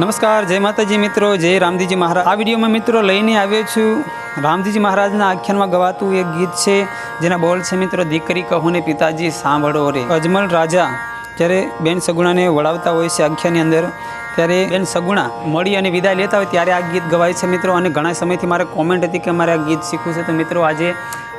નમસ્કાર, જય માતાજી મિત્રો, જય રામજીજી મહારાજ. આ વિડીયોમાં મિત્રો લઈને આવ્યો છું રામજીજી મહારાજના આખ્યાનમાં ગવાતું એક ગીત છે, જેના બોલ છે મિત્રો, દીકરી કહુને પિતાજી, સાંભળો રે. અજમલ રાજા જ્યારે બેન સગુણાને વળાવતા હોય છે આખ્યાની અંદર, ત્યારે બેન સગુણા મળી અને વિદાય લેતા હોય ત્યારે આ ગીત ગવાય છે મિત્રો. અને ઘણા સમયથી મારે કોમેન્ટ હતી કે મારે આ ગીત શીખવું છે. તો મિત્રો, આજે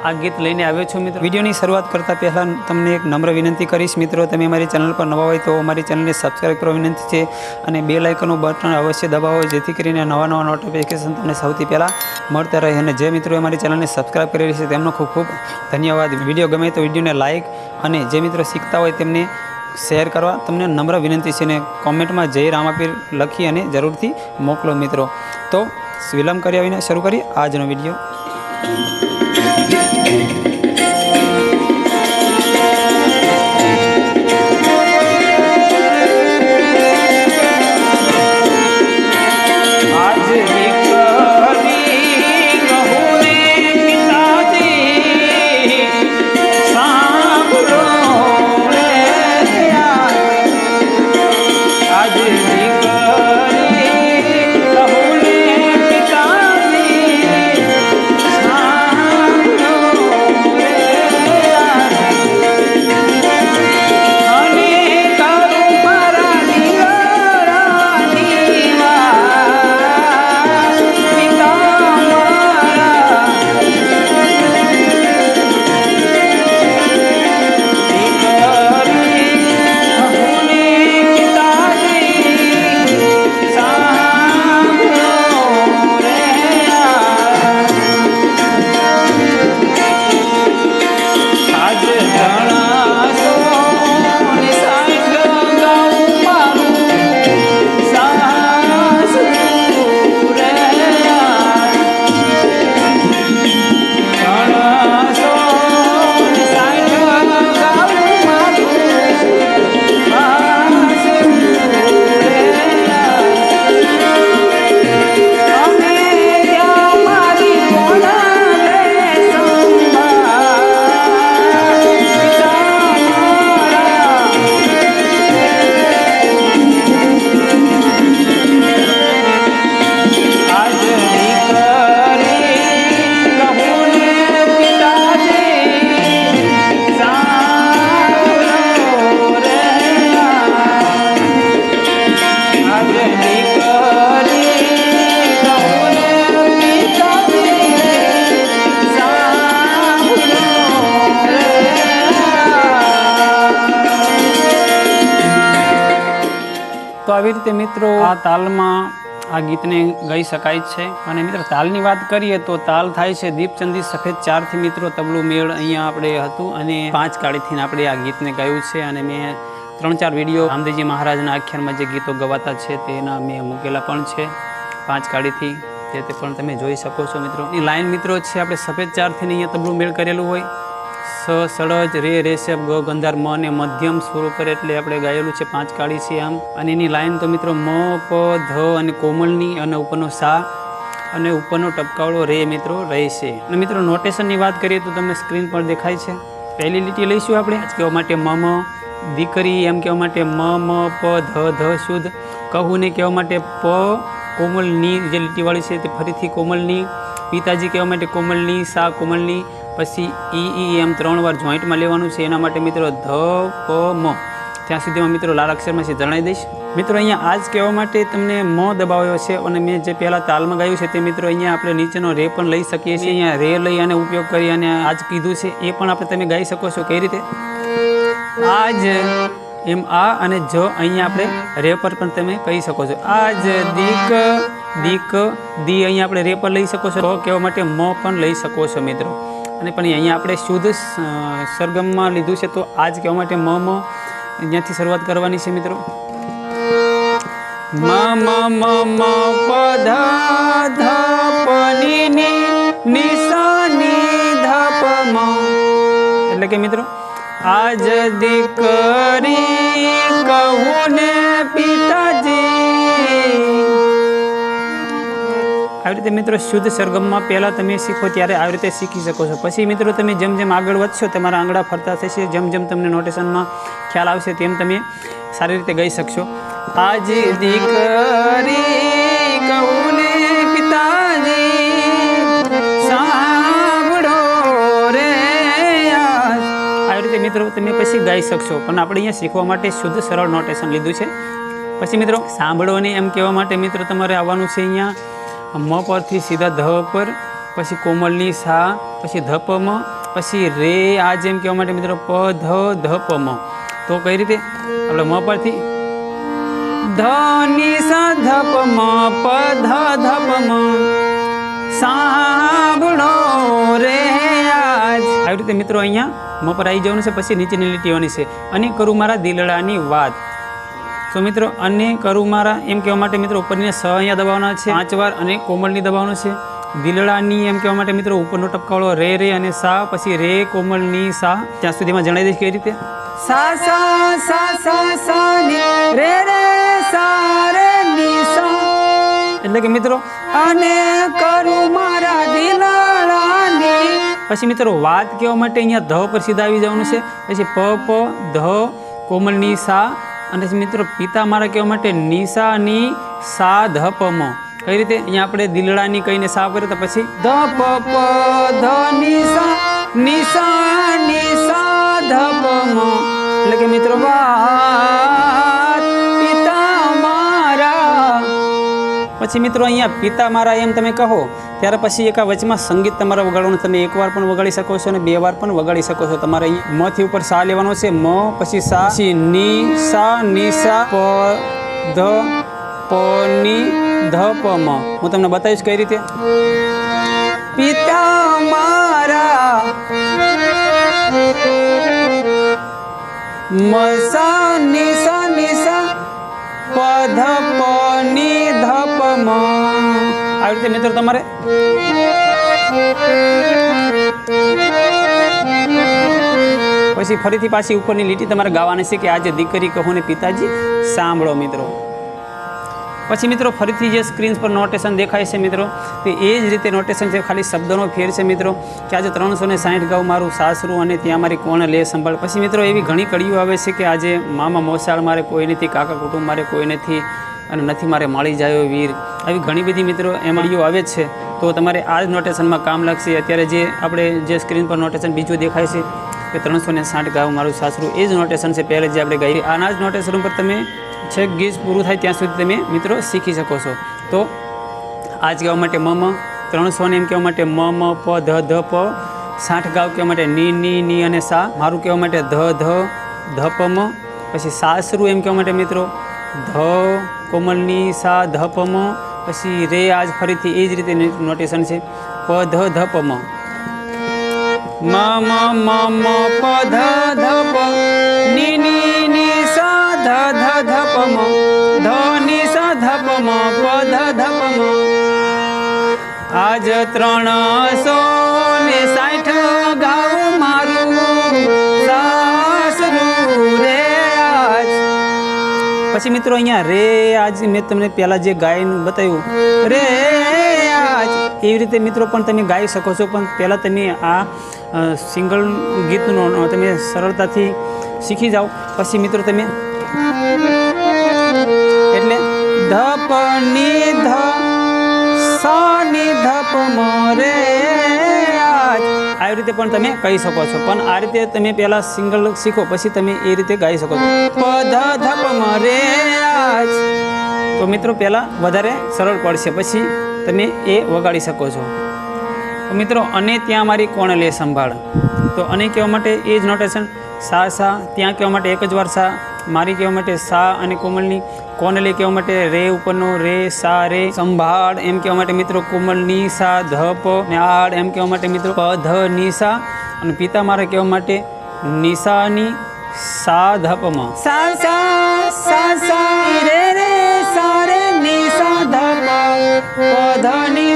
આ ગીત લઈને આવ્યો છું મિત્રો. વિડીયોની શરૂઆત કરતાં પહેલાં તમને એક નમ્ર વિનંતી કરીશ મિત્રો, તમે મારી ચેનલ પર નવા હોય તો મારી ચેનલને સબસ્ક્રાઈબ કરવા વિનંતી છે અને બે લાઇકનું બટન અવશ્ય દબાવો, જેથી કરીને નવા નવા નોટિફિકેશન તમને સૌથી પહેલાં મળતા રહે. અને જે મિત્રોએ મારી ચેનલને સબસ્ક્રાઈબ કરેલી છે તેમનો ખૂબ ખૂબ ધન્યવાદ. વીડિયો ગમે તો વિડીયોને લાઇક અને જે મિત્રો શીખતા હોય તેમને શેર કરવા તમને નમ્ર વિનંતી છે અને કોમેન્ટમાં જય રામાપીર લખી અને જરૂરથી મોકલો મિત્રો. તો વિલંબ કર્યા વિના શરૂ કરી આજનો વીડિયો. આજ આવી રીતે મિત્રો આ તાલમાં આ ગીતને ગાઈ શકાય છે. અને મિત્રો, તાલની વાત કરીએ તો તાલ થાય છે દીપચંદી સફેદ ચારથી મિત્રો તબલું મેળ અહીંયા આપણે હતું અને પાંચ કાળીથી આપણે આ ગીતને ગાયું છે. અને મેં ત્રણ ચાર વીડિયો રામદેવજી મહારાજના આખ્યાનમાં જે ગીતો ગવાતા છે તેના મેં મૂકેલા પણ છે. પાંચ કાળીથી તે પણ તમે જોઈ શકો છો મિત્રો. એ લાઈન મિત્રો છે, આપણે સફેદ ચારથી અહીંયા તબલું મેળ કરેલું હોય. સ સળજ રે રેશબ ગો ગંધાર મ ને મધ્યમ સ્વર ઉપર એટલે આપણે ગાયેલું છે પાંચ કાળી છે આમ. અને એની લાઈન તો મિત્રો મ, પ, ધ અને કોમલની અને ઉપરનો સા અને ઉપરનો ટપકાવડો રે મિત્રો રહેશે. અને મિત્રો નોટેશનની વાત કરીએ તો તમને સ્ક્રીન પર દેખાય છે. પહેલી લીટી લઈશું આપણે. કહેવા માટે મ મ, દીકરી, એમ કહેવા માટે મ મ, પ, ધ ધ શુદ્ધ. કહું ને કહેવા માટે પ, કોમલની જે લીટીવાળી છે તે ફરીથી કોમલની. પિતાજી કહેવા માટે કોમલની, સા કોમલની. પછી ઈ ઈ એમ ત્રણ વાર જોઈન્ટમાં લેવાનું છે. એના માટે મિત્રો ધ, પ, મ. ત્યાં સુધીમાં મિત્રો લાલ અક્ષરમાં છે, જણાવી દઈશ. મિત્રો અહીંયા આજ કહેવા માટે તમને મ દબાવ્યો છે અને મેં જે પહેલાં તાલમાં ગાયું છે તે મિત્રો અહીંયા આપણે નીચેનો રે પણ લઈ શકીએ છીએ. અહીંયા રે લઈ અને ઉપયોગ કરી અને આજ કીધું છે. એ પણ આપણે તમે ગાઈ શકો છો. કઈ રીતે? આજ એમ આ અને જ અહીંયા આપણે રે પર પણ તમે કહી શકો છો. આજ દીક દીક, દી અહીંયા આપણે રે પર લઈ શકો છો. કહેવા માટે મ પણ લઈ શકો છો મિત્રો. અને પણ અહીંયા આપણે શુદ્ધ સરગમમાં લીધું છે તો આજ કહેવા માટે મ અહીંયાથી શરૂઆત કરવાની છે મિત્રો. એટલે કે મિત્રો, આજ દીકરી આવી રીતે મિત્રો શુદ્ધ સરગમમાં પહેલાં તમે શીખો ત્યારે આવી રીતે શીખી શકો છો. પછી મિત્રો તમે જેમ જેમ આગળ વધશો તમારા આંગળા ફરતા થશે, જેમ જેમ તમને નોટેશનમાં ખ્યાલ આવશે તેમ તમે સારી રીતે ગાઈ શકશો. આજે દીકરી કહું ને પિતાજી, સાંભળો મિત્રો તમે પછી ગાઈ શકશો, પણ આપણે અહીંયા શીખવા માટે શુદ્ધ સરળ નોટેશન લીધું છે. પછી મિત્રો સાંભળવાની એમ કહેવા માટે મિત્રો તમારે આવવાનું છે અહીંયા. મ પરથી સીધા ધ પર, પછી કોમલની સા, પછી ધપમ પછી રે, આ જેમ કહેવા માટે મિત્રો પ, ધ ધપમ તો કઈ રીતે? આપણે મ પરથી ધની સા મ, પ, ધ ધપમ સાંભળો રે આજ. આવી રીતે મિત્રો અહીંયા મ પર આવી જવાનું છે, પછી નીચેની લીટીઓની છે. અને કરું મારા દિલડાની વાત. તો મિત્રો અને કરું મારા એમ કહેવા માટે મિત્રો ઉપરની સ અહીંયા દબાવવાના છે પાંચ વાર અને કોમળની દબાવવાનું છે. દિલડાની એમ કહેવા માટે મિત્રો ઉપરનો ટપકાવાળો રે રે અને સા પછી રે કોમલની સા. ત્યાં સુધીમાં જણાવી દઈશ કઈ રીતે? સા સા સા સા સા ની રે રે સા રે ની સા. એટલે કે મિત્રો? અને કરું મારા દિલડાની. પછી મિત્રો વાત કહેવા માટે અહીંયા ધ પર સીધા આવી જવાનું છે. પછી પ પ ધ કોમળની સા અને મિત્રો, પિતા મારા કહેવા માટે નિશાની સા ધ કઈ રીતે? અહીંયા આપણે દિલડાની કહીને સા કરીએ તો પછી ધ પ પ ધ નિશા નિશા નિશા ધ પ એટલે કે મિત્રો, વાત પિતા મારા. પછી મિત્રો, અહીંયા પિતા મારા એમ તમે કહો ત્યારે પછી એક વચમાં સંગીત તમારે વગાડવાનું, તમે એકવાર પણ વગાડી શકો છો અને બે વાર પણ વગાડી શકો છો. તમારે મથી ઉપર સા લેવાનો છે. મ, પછી સા, પછી ની, સા ની, સા, પ, ધ, પ, ની, ધ, પ, મ. હું તમને બતાવીશ કઈ રીતે? પિતા મારા મસા રીતે મિત્રો તમારે? પછી ફરીથી પાછી ઉપરની લીટી તમારે ગાવાની છે કે આજે દીકરી કહો ને પિતાજી, સાંભળો મિત્રો. પછી મિત્રો ફરીથી જે સ્ક્રીન પર નોટેશન દેખાય છે મિત્રો, તે એ જ રીતે નોટેશન છે, ખાલી શબ્દનો ફેર છે મિત્રો, કે આજે ત્રણસો ને સાઠ ગાઉ મારું સાસરું અને ત્યાં મારી કોણ લે સંભાળ. પછી મિત્રો એવી ઘણી કડીઓ આવે છે કે આજે મામા મોસાળ મારે કોઈ નથી, કાકા કુટુંબ મારે કોઈ નથી અને નથી મારે મળી જાય વીર. આવી ઘણી બધી મિત્રો એમાં કડીઓ આવે જ છે. તો તમારે આ જ નોટેશનમાં કામ લાગશે. અત્યારે જે આપણે જે સ્ક્રીન પર નોટેશન બીજું દેખાય છે કે ત્રણસો ને સાઠ ગાઉ મારું સાસરું, એ જ નોટેશન છે પહેલાં જે આપણે ગાઈ. આના જ નોટેશન ઉપર તમે છેક ગીત પૂરું થાય ત્યાં સુધી તમે મિત્રો શીખી શકો છો. તો આ જ ગાવા માટે મ મ ત્રણસો ને એમ કહેવા માટે મ મ, પ, ધ ધ, પ, સાઠ ગાવ કહેવા માટે ની ની ની અને સા. મારું કહેવા માટે ધ ધ ધ, પ, મ. પછી સાસરું એમ કહેવા માટે મિત્રો ધ કોમલની સા ધ પમ પછી રે આજ ફરીથી એ જ રીતે નોટેશન છે. પ ધ ધ પમ મ. મ મ મ પ ધ ધ પ. ની ની ની સા ધ ધ ધ પમ ધ ની સા ધ પમ પ ધ ધ પમ આજ ત્રણસો ને પછી મિત્રો અહીંયા રે આજ મેં તમને પહેલાં જે ગાયનું બતાવ્યું, રે આજ. એવી રીતે મિત્રો પણ તમે ગાઈ શકો છો, પણ પહેલાં તમે આ સિંગલ ગીતનું તમે સરળતાથી શીખી જાઓ. પછી મિત્રો તમે એટલે ધપની ધ સા ની આવી રીતે પણ તમે કહી શકો છો. પણ આ રીતે તમે પહેલાં સિંગલ શીખો, પછી તમે એ રીતે ગાઈ શકો છો. પ ધપ મ તો મિત્રો પહેલાં વધારે સરળ પડશે, પછી તમે એ વગાડી શકો છો. તો મિત્રો, અને ત્યાં મારી કોણ લે સંભાળ. તો અને કહેવા માટે એ જ નોટેશન સા સા, ત્યાં કહેવા માટે એક જ વાર સા, મારી કહેવા માટે સા અને કોમલની કોણ લે કહેવા માટે રે ઉપરનો રે, સા, રે, સંભાળ, એમ કહેવા માટે મિત્રો કોમલની સા ધ પ ને આડ, એમ કહેવા માટે મિત્રો પ, ધ, ની, સા. અને પિતા મારા કહેવા માટે નિશાની, સા ધ પ સા સા સા સા, રે રે, સા, રે નિશા સા ધ પ પ, ધ, ની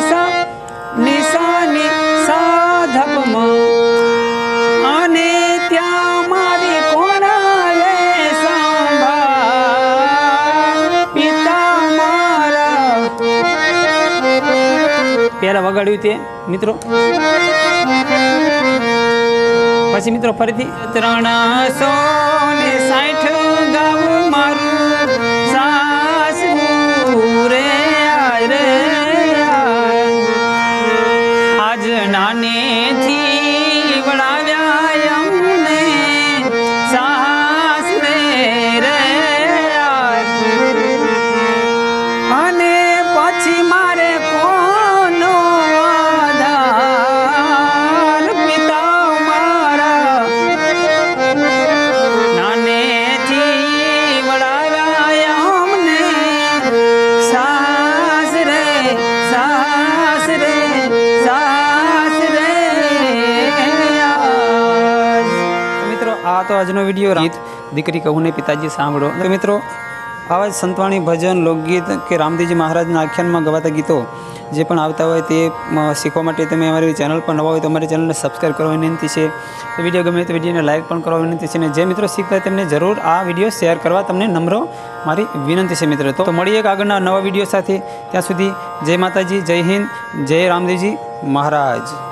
પહેલાં વગાડ્યું તે, મિત્રો. પછી મિત્રો ફરીથી ત્રણસો ને સાઠ ગાવું મારું સાસ રે આજ નાની વીડિયો ગીત દીકરી કહું ને પિતાજી સાંભળો. તો મિત્રો, આવા જ સંતવાણી ભજન, લોકગીત કે રામદેવજી મહારાજના આખ્યાનમાં ગવાતા ગીતો જે પણ આવતા હોય તે શીખવા માટે તમે અમારી ચેનલ પર નવા હોય તો અમારી ચેનલને સબસ્ક્રાઈબ કરવા વિનંતી છે. વીડિયો ગમે તો વિડીયોને લાઇક પણ કરવા વિનંતી છે અને જે મિત્રો શીખતા તેમને જરૂર આ વીડિયો શેર કરવા તમને નમ્ર મારી વિનંતી છે મિત્રો. તો મળીએ એક આગળના નવા વીડિયો સાથે. ત્યાં સુધી જય માતાજી, જય હિન્દ, જય રામદેવજી મહારાજ.